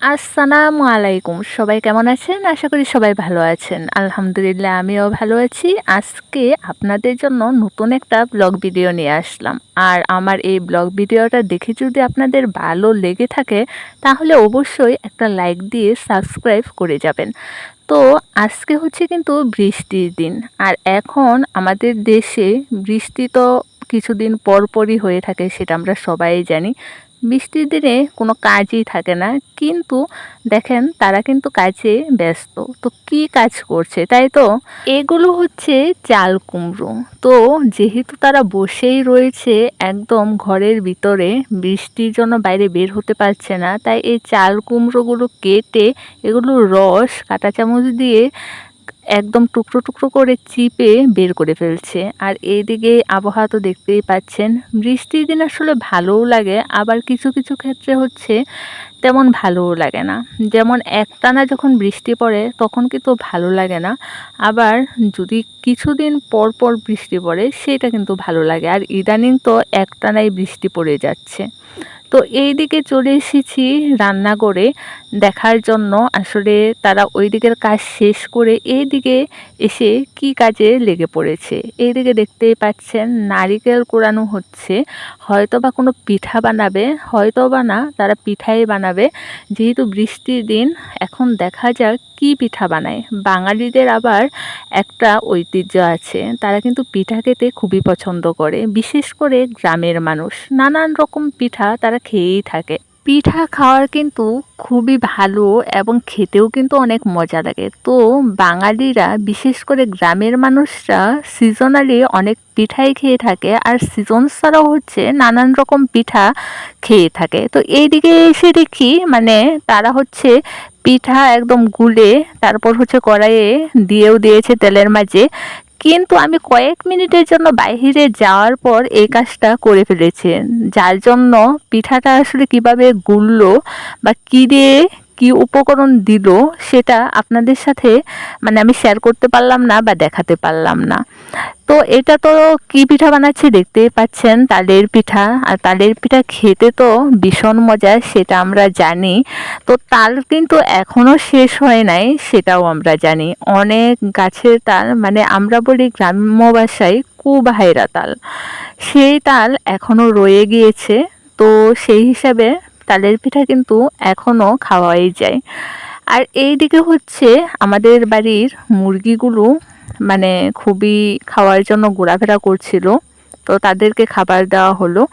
আসসালামু আলাইকুম। সবাই কেমন আছেন? আশা করি সবাই ভালো আছেন। আলহামদুলিল্লাহ, আমিও ভালো আছি। আজকে আপনাদের জন্য নতুন একটা ব্লগ ভিডিও নিয়ে আসলাম। আর আমার এই ব্লগ ভিডিওটা দেখে যদি আপনাদের ভালো লেগে থাকে, তাহলে অবশ্যই একটা লাইক দিয়ে সাবস্ক্রাইব করে যাবেন। তো আজকে হচ্ছে কিন্তু বৃষ্টির দিন। আর এখন আমাদের দেশে বৃষ্টি তো কিছুদিন পরপরই হয়ে থাকে, সেটা আমরা সবাই জানি। বৃষ্টির দিনে কোনো কাজই থাকে না। কিন্তু দেখেন তারা কিন্তু কাজে ব্যস্ত। তো কি কাজ করছে তাই তো? এগুলো হচ্ছে চাল কুমড়ো। তো যেহেতু তারা বসেই রয়েছে, একদম ঘরের ভিতরে বৃষ্টির জন্য বাইরে বের হতে পারছে না, তাই এই চাল কুমড়োগুলো কেটে এগুলো রস কাঁটা চামচ দিয়ে একদম টুকরো টুকরো করে চিপে বের করে ফেলছে। আর এদিকে আবহাওয়া তো দেখতেই পাচ্ছেন। বৃষ্টির দিন আসলে ভালোও লাগে, আবার কিছু কিছু ক্ষেত্রে হচ্ছে তেমন ভালোও লাগে না। যেমন একটানা যখন বৃষ্টি পড়ে, তখন কিন্তু ভালো লাগে না। আবার যদি কিছুদিন পর পর বৃষ্টি পড়ে, সেটা কিন্তু ভালো লাগে। আর ইদানিং তো একটানাই বৃষ্টি পড়ে যাচ্ছে। তো এই দিকে চলে এসেছি রান্না করে দেখার জন্য আসলে তারা ওই দিকের কাজ শেষ করে এই দিকে এসে কি কাজে লেগে পড়েছে। এই দিকে দেখতেই পাচ্ছেন নারিকেল কোরানো হচ্ছে। হয়তো বা কোনো পিঠা বানাবে হয়তো বা না, তারা পিঠাই বানাবে। যেহেতু বৃষ্টির দিন, এখন দেখা যাক কি পিঠা বানায়। বাঙালিদের আবার একটা ঐতিহ্য আছে, তারা কিন্তু পিঠা খেতে খুবই পছন্দ করে, বিশেষ করে গ্রামের মানুষ। নানান রকম পিঠা তারা খেয়েই থাকে। পিঠা খাওয়ার কিন্তু খুবই ভালো এবং খেতেও কিন্তু অনেক মজা লাগে। তো বাঙালিরা, বিশেষ করে গ্রামের মানুষরা সিজনালি অনেক পিঠাই খেয়ে থাকে আর সিজন ছাড়াও হচ্ছে নানান রকম পিঠা খেয়ে থাকে। তো এইদিকে এসে দেখি মানে তারা হচ্ছে পিঠা একদম গুলে, তারপর হচ্ছে কড়াইয়ে দিয়েও দিয়েছে তেলের মাঝে। কিন্তু আমি কয়েক মিনিটের জন্য বাইরে যাওয়ার পর এই কাজটা করে ফেলেছি। যার জন্য পিঠাটা আসলে কীভাবে গুললো বা কী দিয়ে কী উপকরণ দিল সেটা আপনাদের সাথে মানে আমি শেয়ার করতে পারলাম না বা দেখাতে পারলাম না। তো এটা তো কি পিঠা বানাচ্ছে দেখতেই পাচ্ছেন? তালের পিঠা। আর তালের পিঠা খেতে তো ভীষণ মজা, সেটা আমরা জানি। তো তাল কিন্তু এখনও শেষ হয় নাই, সেটাও আমরা জানি। অনেক গাছের তাল মানে আমরা বলি গ্রাম্য ভাষায় কুবাহাইরা তাল। সেই তাল এখনও রয়ে গিয়েছে। তো সেই হিসাবে তালের পিঠা কিন্তু এখনও খাওয়াই যায়। আর এই দিকে হচ্ছে আমাদের বাড়ির মুরগিগুলো মানে খুবই খাওয়ার জন্য ঘোরাফেরা করছিল। তো তাদেরকে খাবার দেওয়া হলো।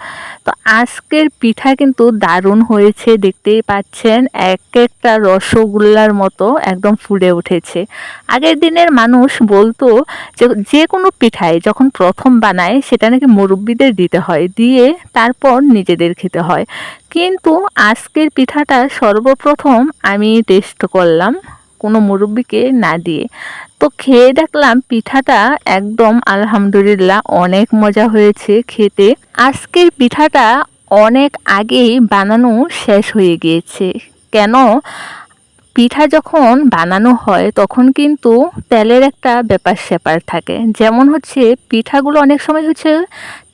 তো আজকের পিঠা কিন্তু দারুণ হয়েছে, দেখতেই পাচ্ছেন। এক একটা রসগোল্লার মতো একদম ফুলে উঠেছে। আগের দিনের মানুষ বলতো যে যে কোনো পিঠাই যখন প্রথম বানায়, সেটা নাকি মুরব্বীদের দিতে হয়। দিয়ে তারপর নিজেদের খেতে হয়। কিন্তু আজকের পিঠাটা সর্বপ্রথম আমি টেস্ট করলাম কোনো মুরব্বীকে না দিয়ে। তো খেয়ে দেখলাম পিঠাটা একদম আলহামদুলিল্লাহ অনেক মজা হয়েছে খেতে। আজকের পিঠাটা অনেক আগেই বানানো শেষ হয়ে গিয়েছে। কেন? পিঠা যখন বানানো হয়, তখন কিন্তু তেলের একটা ব্যাপার স্যাপার থাকে। যেমন হচ্ছে, পিঠাগুলো অনেক সময় হচ্ছে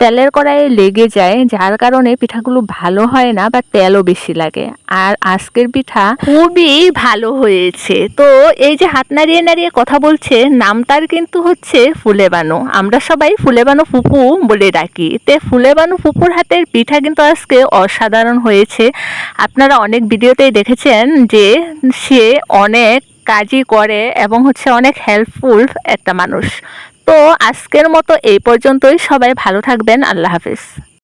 তেলের কড়াইয়ে লেগে যায়, যার কারণে পিঠাগুলো ভালো হয় না বা তেলও বেশি লাগে। আর আজকের পিঠা খুবই ভালো হয়েছে। তো এই যে হাত নাড়িয়ে নাড়িয়ে কথা বলছে নামটার কিন্তু হচ্ছে ফুলে বানো আমরা সবাই ফুলে বানো ফুপু বলে ডাকি। তে ফুলে বানো ফুপুর হাতের পিঠা কিন্তু আজকে অসাধারণ হয়েছে। আপনারা অনেক ভিডিওতেই দেখেছেন যে সে অনেক কাজই করে এবং হচ্ছে অনেক হেল্পফুল একটা মানুষ। তো আজকের মতো এই পর্যন্তই। সবাই ভালো থাকবেন। আল্লাহ হাফিজ।